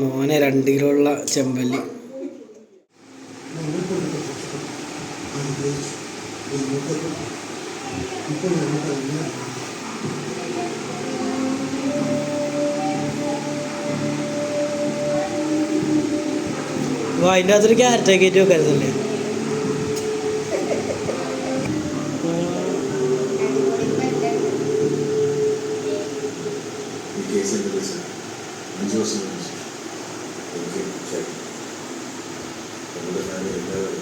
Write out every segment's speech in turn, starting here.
മോനെ രണ്ട് കിലോ ഉള്ള ചെമ്പല്ലി. അതിന്റെ അകത്തൊരു ക്യാരറ്റ് ആക്കിയിട്ട് വെക്കരുതല്ലേ? കേസ് അഞ്ച് വർഷം കഴിച്ചു. എനിക്ക് നമ്മുടെ ഫാമിലി എല്ലാവരും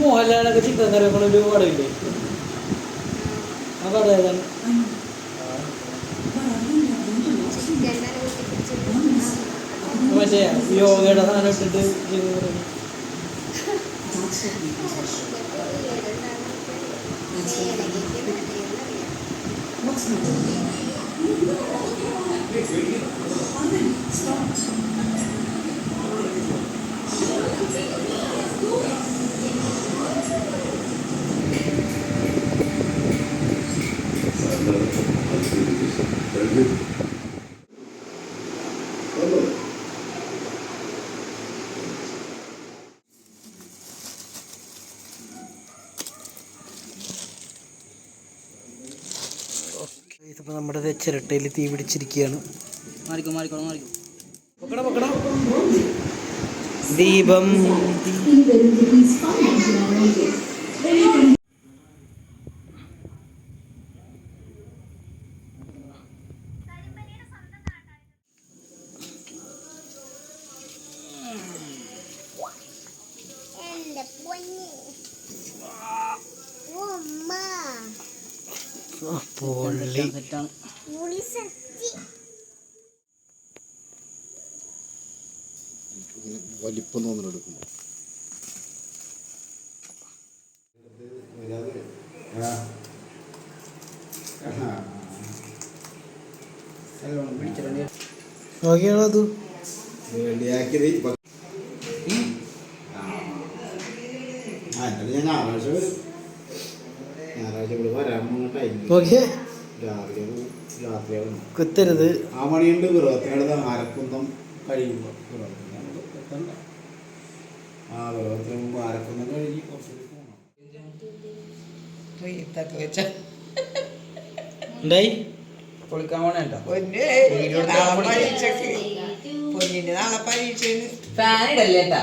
മോഹൻലാലൊക്കെ ചിത്രം കറി വെക്കണ ഒരു പടമില്ലേ ആ പടം ഏതാണ് മറ്റേ യോഗയുടെ സാധനം ഇട്ടിട്ട് ചിക്കൻ ഇതിപ്പോൾ നമ്മുടെ ചിരട്ടയിൽ തീ പിടിച്ചിരിക്കുകയാണ്. മാറിക്കോ മാറിക്കോ മാറിക്കോ. പൊക്കട പൊക്കട. ദീപം. പൊള്ളി. വലിപ്പം തോന്നലെടുക്കുമ്പോൾ നോക്കിയാണോ അത്? വേണ്ടിയാക്കിയത് ആ. എന്നാലും ഞാൻ വരും. വരാൻ രാവിലെ രാത്രിയാവും കുത്തരുത്. ആ മണിയുണ്ട് വിറവത്തിനടുത്ത് ആരക്കുന്നം കഴിയുമ്പോൾ ആ മുമ്പ് ആരക്കുന്നം കഴിഞ്ഞ് പൊളിക്കാൻ പോണേട്ടോ പൊന്നിന്റെ നാളെ പരീക്ഷ ഫാൻ ഇടല്ലേട്ടാ